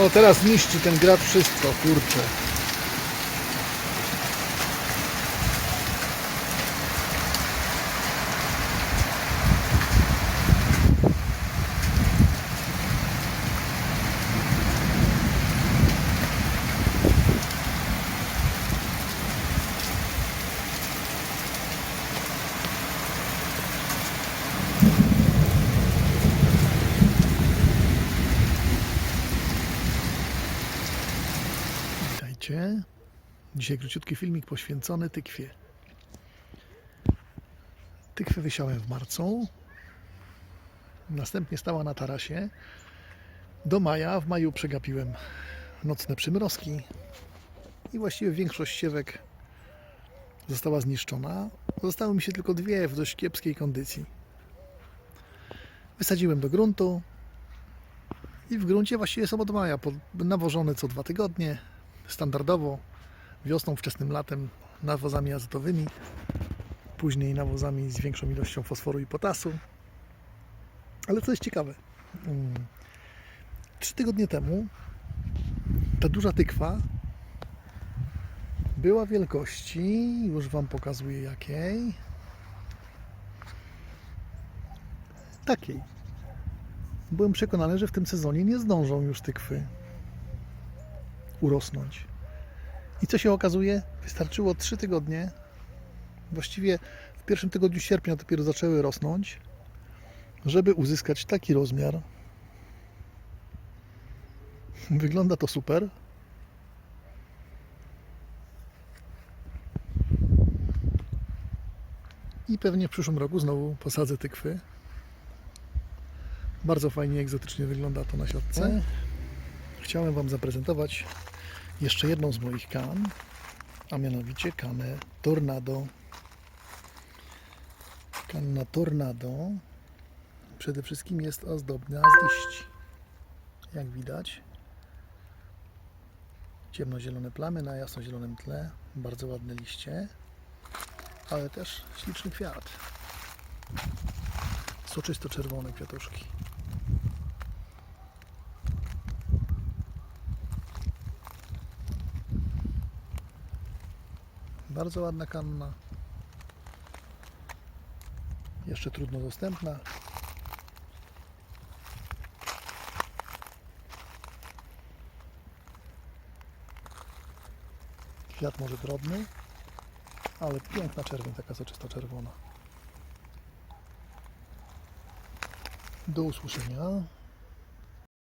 O, teraz niszczy ten grad wszystko, kurczę. Witajcie. Dzisiaj króciutki filmik poświęcony tykwie. Tykwę wysiałem w marcu. Następnie stała na tarasie. Do maja. W maju przegapiłem nocne przymrozki. I właściwie większość siewek została zniszczona. Zostały mi się tylko dwie w dość kiepskiej kondycji. Wysadziłem do gruntu. I w gruncie właściwie są od maja, nawożone co dwa tygodnie standardowo wiosną, wczesnym latem nawozami azotowymi, później nawozami z większą ilością fosforu i potasu. Ale co jest ciekawe, mm, trzy tygodnie temu ta duża tykwa była wielkości, już Wam pokazuję jakiej, takiej. Byłem przekonany, że w tym sezonie nie zdążą już tykwy urosnąć. I co się okazuje? Wystarczyło 3 tygodnie. Właściwie w pierwszym tygodniu sierpnia dopiero zaczęły rosnąć, żeby uzyskać taki rozmiar. Wygląda to super. I pewnie w przyszłym roku znowu posadzę tykwy. Bardzo fajnie, egzotycznie wygląda to na siatce. Chciałem Wam zaprezentować jeszcze jedną z moich kan, a mianowicie kanę Tornado. Kanna Tornado przede wszystkim jest ozdobna z liści. Jak widać, ciemnozielone plamy na jasnozielonym tle, bardzo ładne liście, ale też śliczny kwiat. Soczysto czerwone kwiatuszki. Bardzo ładna kanna. Jeszcze trudno dostępna. Kwiat może drobny, ale piękna czerwień, taka soczysta czerwona. Do usłyszenia.